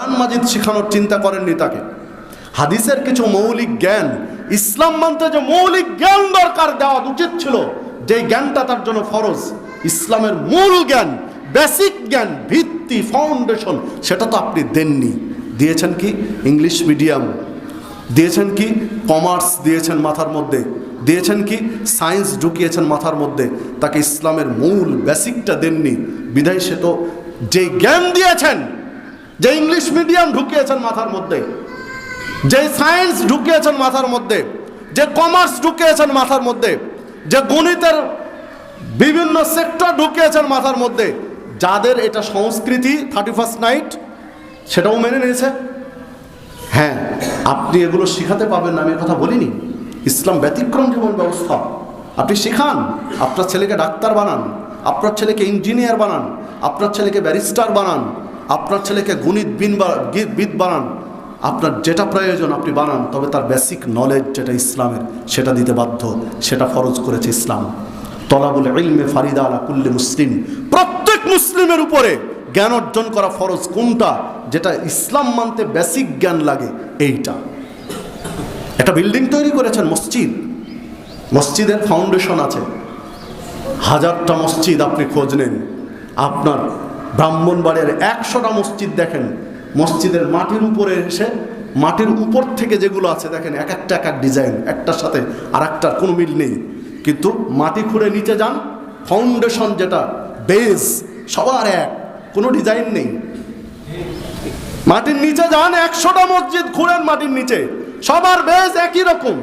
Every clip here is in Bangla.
কোরআন মাজিদ শেখানোর চিন্তা করেননি তাকে। হাদিসের কিছু মৌলিক জ্ঞান, ইসলাম মানতে যে মৌলিক জ্ঞান দরকার দেওয়া উচিত ছিল যে জ্ঞানটা তার জন্য ফরজ। ইসলামের মূল জ্ঞান, বেসিক জ্ঞান, ভিত্তি, ফাউন্ডেশন, সেটা তো আপনি দেননি। দিয়েছেন কি? English medium. দিয়েছেন কি? কমার্স দিয়েছেন মাথার মধ্যে। দিয়েছেন কি? সায়েন্স ঢুকিয়েছেন মাথার মধ্যে। তাকে ইসলামের মূল, বেসিকটা দেননি। বিধায় সে তো যে জ্ঞান দিয়েছেন যে ইংলিশ মিডিয়াম ঢুকিয়েছেন মাথার মধ্যে, যে সায়েন্স ঢুকিয়েছেন মাথার মধ্যে, যে কমার্স ঢুকিয়েছেন মাথার মধ্যে, যে গণিতের বিভিন্ন সেক্টর ঢুকিয়েছেন মাথার মধ্যে, যাদের এটা সংস্কৃতি থার্টি ফার্স্ট নাইট সেটাও মেনে নিয়েছে। হ্যাঁ আপনি এগুলো শিখাতে পাবেন না, আমি কথা বলিনি। ইসলাম ব্যতিক্রম জীবন ব্যবস্থা। আপনি শেখান, আপনার ছেলেকে ডাক্তার বানান, আপনার ছেলেকে ইঞ্জিনিয়ার বানান, আপনার ছেলেকে ব্যারিস্টার বানান আপনার ছেলেকে গণিত বিন বিদ বানান, আপনার যেটা প্রয়োজন আপনি বানান, তবে তার বেসিক নলেজ যেটা ইসলামের, সেটা দিতে বাধ্য, সেটা ফরজ করেছে ইসলাম। তলাবুল ইলমে ফারিদা আলা কুল্লি মুসলিম। প্রত্যেক মুসলিমের উপরে জ্ঞান অর্জন করা ফরজ কোনটা? যেটা ইসলাম মানতে বেসিক জ্ঞান লাগে, এইটা। একটা বিল্ডিং তৈরি করেছেন মসজিদ। মসজিদের ফাউন্ডেশন আছে। হাজারটা মসজিদ আপনি খোঁজ নেন। আপনার ব্রাহ্মণবাড়িয়ার একশোটা মসজিদ দেখেন, মসজিদের মাটির উপরে এসে মাটির উপর থেকে যেগুলো আছে দেখেন, এক একটা এক এক ডিজাইন, একটার সাথে আর একটার কোনো মিল নেই। কিন্তু মাটি খুঁড়ে নিচে যান ফাউন্ডেশন যেটা বেস সবার এক, কোনো ডিজাইন নেই। মাটির নিচে যান, একশোটা মসজিদ খুঁড়েন মাটির নিচে, সবার বেস একই রকম,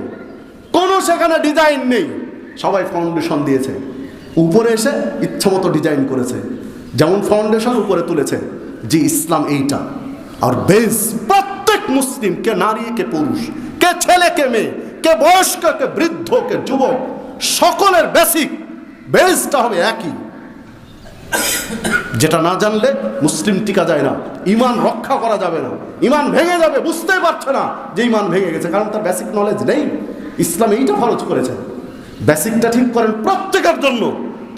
কোনো সেখানে ডিজাইন নেই। সবাই ফাউন্ডেশন দিয়েছে, উপরে এসে ইচ্ছা মতো ডিজাইন করেছে। যেমন ফাউন্ডেশন উপরে তুলেছে যে ইসলাম এইটা। আর বেস প্রত্যেক মুসলিম, কে নারী, কে পুরুষ, কে ছেলে, কে মেয়ে, কে বয়স্ক, কে বৃদ্ধ, কে যুবক, সকলের বেসিক বেসটা হবে একই। যেটা না জানলে মুসলিম টিকা যায় না, ইমান রক্ষা করা যাবে না, ইমান ভেঙে যাবে, বুঝতেই পারছে না যে ইমান ভেঙে গেছে, কারণ তার বেসিক নলেজ নেই। ইসলাম এইটা ফরজ করেছে। বেসিকটা ঠিক করেন প্রত্যেকের জন্য।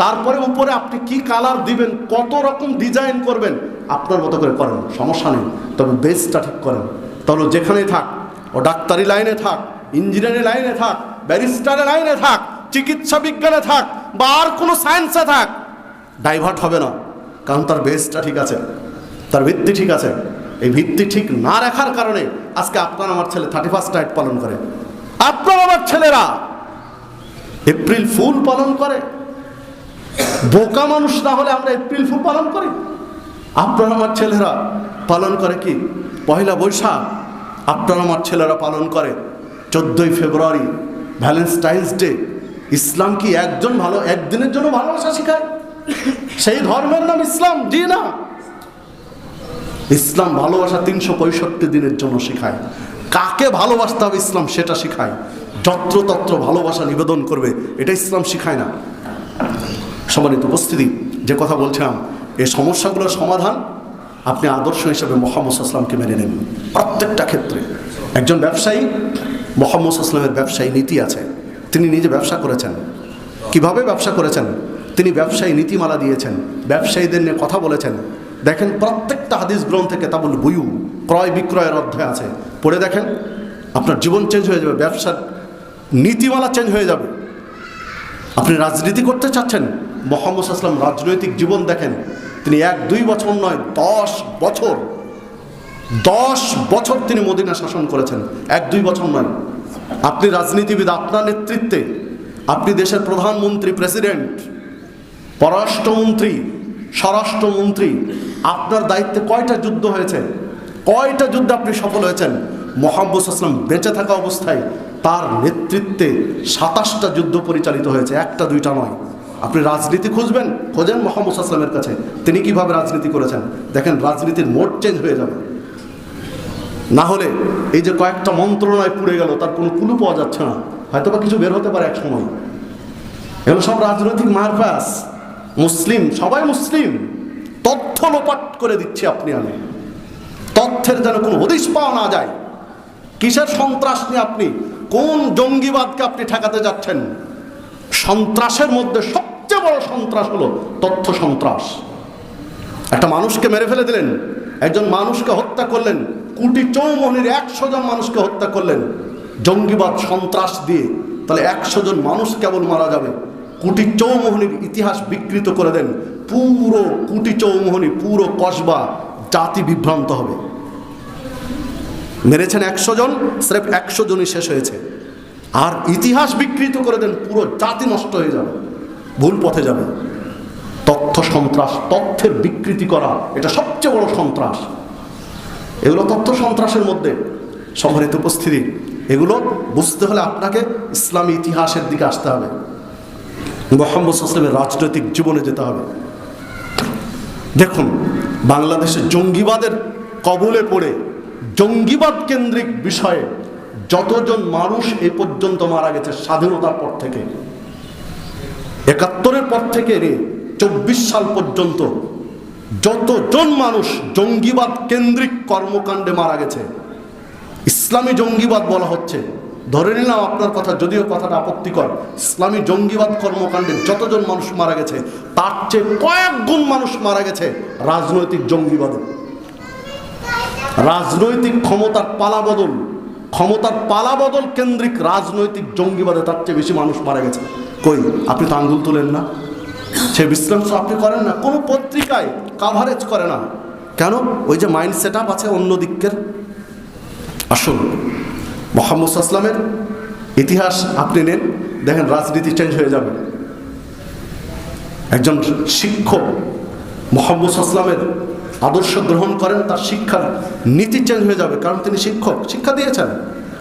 তারপরে উপরে আপনি কি কালার দিবেন, কত রকম ডিজাইন করবেন, আপনার মতো করে করেন, সমস্যা নেই। তবে বেসটা ঠিক করেন। তাহলে যেখানেই থাক, ও ডাক্তারি লাইনে থাক ইঞ্জিনিয়ারিং লাইনে থাক ব্যারিস্টারের লাইনে থাক, চিকিৎসা বিজ্ঞানে থাক, বা আর কোনো সায়েন্সে থাক ডাইভার্ট হবে না। কারণ তার বেসটা ঠিক আছে, তার ভিত্তি ঠিক আছে। এই ভিত্তি ঠিক না রাখার কারণে আজকে আপনার আমার ছেলে থার্টি ফার্স্ট নাইট পালন করে। আপনার আমার ছেলেরা এপ্রিল ফুল পালন করে। বোকা মানুষ না হলে আমরা এপ্রিল ফুল পালন করি? আপনার আমার ছেলেরা পালন করে কি? পয়লা বৈশাখ, আপনার আমার ছেলেরা পালন করে। চোদ্দোই ফেব্রুয়ারি, ভ্যালেন্টাইন্স ডে। ইসলাম কি একজন ভালো, একদিনের জন্য ভালোবাসা শেখায়? সেই ধর্মের নাম ইসলাম, জি না। ইসলাম ভালোবাসা তিনশো পঁয়ষট্টি দিনের জন্য শেখায়। কাকে ভালোবাসতে হবে ইসলাম সেটা শেখায়। যত্রতত্র ভালোবাসা নিবেদন করবে, এটা ইসলাম শেখায় না। সম্মানিত উপস্থিতি, যে কথা বলছিলাম, এই সমস্যাগুলোর সমাধান আপনি আদর্শ হিসেবে মোহাম্মদ আসলামকে মেনে নেন। প্রত্যেকটা ক্ষেত্রে। একজন ব্যবসায়ী, মোহাম্মদ আসলামের ব্যবসায়ী নীতি আছে। তিনি নিজে ব্যবসা করেছেন। কীভাবে ব্যবসা করেছেন? তিনি ব্যবসায়ী নীতিমালা দিয়েছেন। ব্যবসায়ীদের নিয়ে কথা বলেছেন। দেখেন, প্রত্যেকটা হাদিস গ্রন্থে কেতাবুল বুয়ু, ক্রয় বিক্রয়ের অধ্যায় আছে। পড়ে দেখেন, আপনার জীবন চেঞ্জ হয়ে যাবে, ব্যবসার নীতিমালা চেঞ্জ হয়ে যাবে। আপনি রাজনীতি করতে চাচ্ছেন মোহাম্মদ আসলাম রাজনৈতিক জীবন দেখেন, তিনি এক, দুই বছর নয়, দশ বছর দশ বছর তিনি মদিনা শাসন করেছেন। এক, দুই বছর নয়। আপনি রাজনীতিবিদ, আপনার নেতৃত্বে, আপনি দেশের প্রধানমন্ত্রী, প্রেসিডেন্ট, পররাষ্ট্রমন্ত্রী, স্বরাষ্ট্রমন্ত্রী, আপনার দায়িত্বে কয়টা যুদ্ধ হয়েছে, কয়টা যুদ্ধে আপনি সফল হয়েছেন? মোহাম্মদ আসলাম বেঁচে থাকা অবস্থায় তার নেতৃত্বে সাতাশটা যুদ্ধ পরিচালিত হয়েছে, একটা, দুইটা নয়। আপনি রাজনীতি খুঁজবেন, খোঁজেন মোহাম্মদ আসলামের কাছে। তিনি কীভাবে রাজনীতি করেছেন? দেখেন, রাজনীতির মোড চেঞ্জ হয়ে যাবে। না হলে এই যে কয়েকটা মন্ত্রণায় পুড়ে গেল, তার কোনো কুলু পাওয়া যাচ্ছে না। হয়তো বা কিছু বের হতে পারে এক সময় এগুলো সব রাজনৈতিক মারপ্যাস মুসলিম, সবাই মুসলিম। তথ্য লোপাট করে দিচ্ছে আপনি আমি। তথ্যের যেন কোনো হদিশ পাওয়া না যায়। কিসের সন্ত্রাস নিয়ে আপনি? কোন জঙ্গিবাদকে আপনি ঠেকাতে যাচ্ছেন? সন্ত্রাসের মধ্যে সবচেয়ে বড় সন্ত্রাস হলো তথ্য সন্ত্রাস। একটা মানুষকে মেরে ফেলে দিলেন, একজন মানুষকে হত্যা করলেন, কুটি চৌমনির একশো জন মানুষকে হত্যা করলেন, জঙ্গিবাদ সন্ত্রাস দিয়ে। তাহলে একশো জন মানুষ কেবল মারা যাবে, কুটি চৌমোহনীর ইতিহাস বিকৃত করে দেন, পুরো কুটি চৌমোহনী, পুরো কসবা জাতি বিভ্রান্ত হবে। মেরেছেন একশো জন, স্রেফ একশো জনই শেষ হয়েছে। আর ইতিহাস বিকৃত করে দেন, পুরো জাতি নষ্ট হয়ে যাবে, ভুল পথে যাবে। তথ্য সন্ত্রাস, তথ্যের বিকৃতি করা, এটা সবচেয়ে বড় সন্ত্রাস। এগুলো তথ্য সন্ত্রাসের মধ্যে। সম্মানিত উপস্থিতি, এগুলো বুঝতে হলে আপনাকে ইসলামী ইতিহাসের দিকে আসতে হবে। মোহাম্মদ আসলামের রাজনৈতিক জীবনে যেতে হবে। দেখুন, বাংলাদেশে জঙ্গিবাদের কবলে পড়ে জঙ্গিবাদ কেন্দ্রিক বিষয়ে যতজন মানুষ এ পর্যন্ত মারা গেছে স্বাধীনতার পর থেকে, একাত্তরের পর থেকে রে, চব্বিশ সাল পর্যন্ত যতজন মানুষ জঙ্গিবাদ কেন্দ্রিক কর্মকাণ্ডে মারা গেছে, ইসলামী জঙ্গিবাদ বলা হচ্ছে। ধরে নিলাম আপনার কথা, যদিও কথাটা আপত্তিকর, ইসলামী জঙ্গিবাদ কর্মকাণ্ডে যতজন মানুষ মারা গেছে, তার চেয়ে কয়েক গুণ মানুষ মারা গেছে রাজনৈতিক জঙ্গিবাদে। রাজনৈতিক ক্ষমতার পালাবদল ক্ষমতার পালাবদল কেন্দ্রিক রাজনৈতিক জঙ্গিবাদে তার চেয়ে বেশি মানুষ মারা গেছে। কই? আপনি তো আঙ্গুল তোলেন না। সে বিশ্লেষণ আপনি করেন না। কোনো পত্রিকায় কাভারেজ করে না। কেন? ওই যে মাইন্ড সেট আপ আছে অন্য দিকের। আসুন। মোহাম্মদ আসলামের ইতিহাস আপনি নেন। দেখেন রাজনীতি চেঞ্জ হয়ে যাবে। একজন শিক্ষক মোহাম্মদ আসলামের আদর্শ গ্রহণ করেন, তার শিক্ষার নীতি চেঞ্জ হয়ে যাবে। কারণ তিনি শিক্ষক, শিক্ষা দিয়েছেন।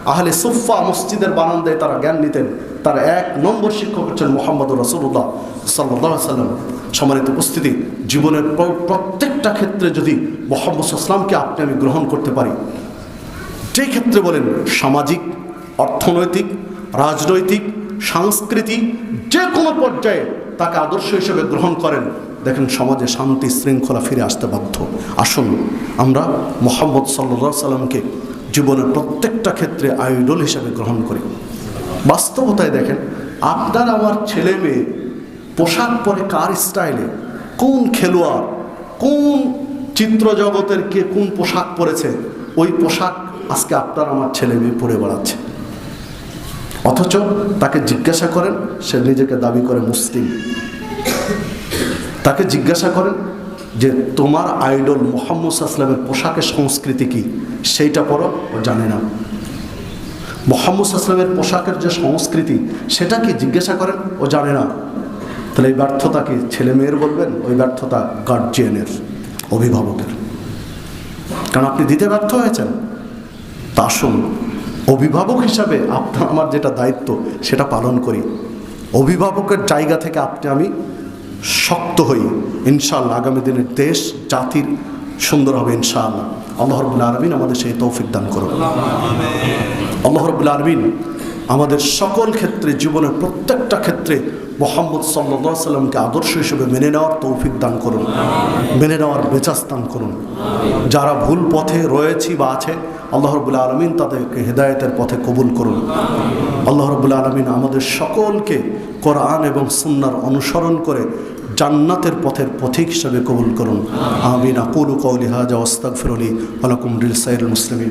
আহলে সুফা মসজিদের বারান্দায় তারা জ্ঞান নিতেন। তার এক নম্বর শিক্ষক হচ্ছেন মোহাম্মদ রসুল্লাহ সাল্লাহ সাল্লাম সম্মানিত উপস্থিতি, জীবনের প্র- প্রত্যেকটা ক্ষেত্রে যদি মোহাম্মদ আসলামকে আপনি আমি গ্রহণ করতে পারি, যে ক্ষেত্রে বলেন সামাজিক, অর্থনৈতিক, রাজনৈতিক, সাংস্কৃতিক যে কোনো পর্যায়ে তাকে আদর্শ হিসেবে গ্রহণ করেন। দেখেন সমাজে শান্তি শৃঙ্খলা ফিরে আসতে বাধ্য। আসুন, আমরা মোহাম্মদ সাল্লা সাল্লামকে জীবনের প্রত্যেকটা ক্ষেত্রে আইডল হিসাবে গ্রহণ করি। বাস্তবতায় দেখেন, আপনার আমার ছেলে মেয়ে পোশাক পরে কার স্টাইলে, কোন খেলোয়াড়, কোন চিত্র জগতের কে কোন পোশাক পরেছে, ওই পোশাক আজকে আপনার আমার ছেলে মেয়ে পরে বেড়াচ্ছে। অথচ তাকে জিজ্ঞাসা করেন, সে নিজেকে দাবি করে মুসলিম। তাকে জিজ্ঞাসা করেন যে, তোমার আইডল মোহাম্মদ আসলামের পোশাকের সংস্কৃতি কি? সেইটা পরো ও জানে না। মোহাম্মদ আসলামের পোশাকের যে সংস্কৃতি, সেটা কি জিজ্ঞাসা করেন, ও জানে না? তাহলে এই ব্যর্থতা কি ছেলে মেয়ের বলবেন, ওই ব্যর্থতা গার্জিয়ানের অভিভাবকের? কারণ আপনি দিতে ব্যর্থ হয়েছেন। তা আসুন, অভিভাবক হিসাবে আপনার, আমার যেটা দায়িত্ব, সেটা পালন করি। অভিভাবকের জায়গা থেকে আপনি আমি শক্ত হই। ইনশাল্লাহ আগামী দিনের দেশ, জাতির সুন্দর হবে ইনশাআল্লাহ। আল্লাহ রবুল্লা আরবিন আমাদের সেই তৌফিক দান করুন। আল্লাহ রবুল্লা আরবিন আমাদের সকল ক্ষেত্রে, জীবনের প্রত্যেকটা ক্ষেত্রে মোহাম্মদ সাল্লা সাল্লামকে আদর্শ হিসেবে মেনে নেওয়ার তৌফিক দান করুন। মেনে নেওয়ার বেচাস দান করুন। যারা ভুল পথে রয়েছি বা আছে, আল্লাহ রবুল্লা আলমিন তাদেরকে হেদায়তের পথে কবুল করুন। আল্লাহ রবুল্লা আলমিন আমাদের সকলকে কোরআন এবং সুন্নার অনুসরণ করে জান্নাতের পথের পথিক হিসাবে কবুল করুন। আমিন। আকুল কৌলি হাজা ওস্তাক ফিরলি আলাকুম রিল সাইল মুসলিমিন।